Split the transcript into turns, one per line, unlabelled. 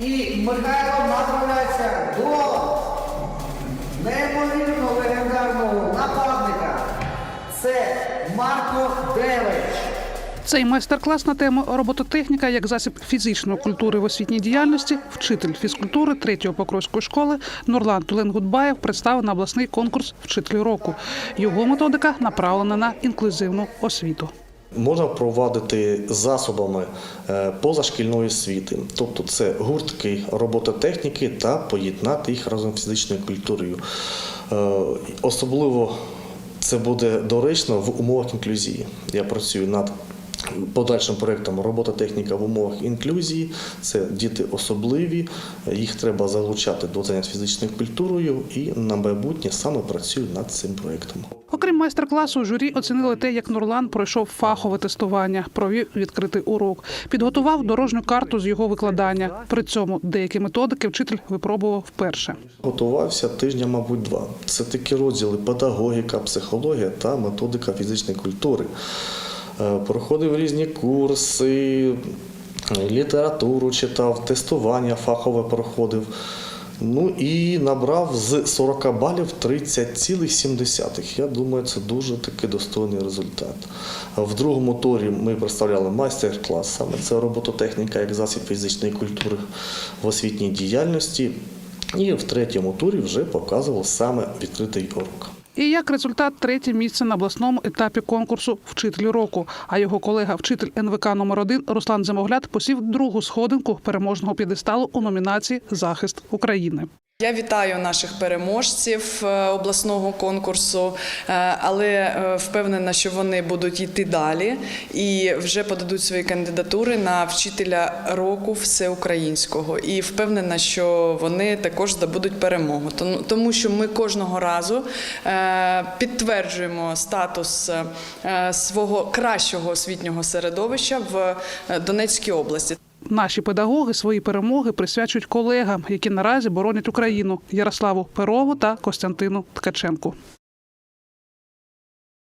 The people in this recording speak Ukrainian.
І Михайло направляється до неймовірно легендарного нападника. Це Марко Девич.
Цей майстер-клас на тему робототехніка як засіб фізичної культури в освітній діяльності. Вчитель фізкультури 3-го Покровської школи Нурлан Туленгудбаєв представив на обласний конкурс Вчитель року. Його методика направлена на інклюзивну освіту.
Можна провадити засобами е, позашкільної освіти, тобто це гуртки робототехніки та поєднати їх разом з фізичною культурою. Е, Особливо це буде доречно в умовах інклюзії. Я працюю над подальшим проєктом робототехніка в умовах інклюзії. Це діти особливі, їх треба залучати до занять фізичною культурою і на майбутнє саме працюю над цим проєктом.
Окрім майстер-класу, журі оцінили те, як Нурлан пройшов фахове тестування, провів відкритий урок, підготував дорожню карту з його викладання. При цьому деякі методики вчитель випробував вперше.
Готувався тижня, мабуть, два. Це такі розділи педагогіка, психологія та методика фізичної культури. Е, Проходив різні курси, літературу читав, тестування фахове проходив. Ну і набрав з 40 балів 30,7. Я думаю, це дуже таки достойний результат. В другому турі ми представляли майстер-клас, саме це робототехніка як засіб фізичної культури в освітній діяльності. І в третьому турі вже показував саме відкритий урок.
І як результат, третє місце на обласному етапі конкурсу Вчитель року. А його колега, вчитель НВК номер 1 Руслан Зимогляд, посів другу сходинку переможного п'єдесталу у номінації Захист України.
Я вітаю наших переможців е, обласного конкурсу, е, але е, впевнена, що вони будуть йти далі і вже подадуть свої кандидатури на вчителя року всеукраїнського. І впевнена, що вони також здобудуть перемогу. Тому- що ми кожного разу підтверджуємо статус свого кращого освітнього середовища в Донецькій області.
Наші педагоги свої перемоги присвячують колегам, які наразі боронять Україну Ярославу Перову та Костянтину Ткаченку.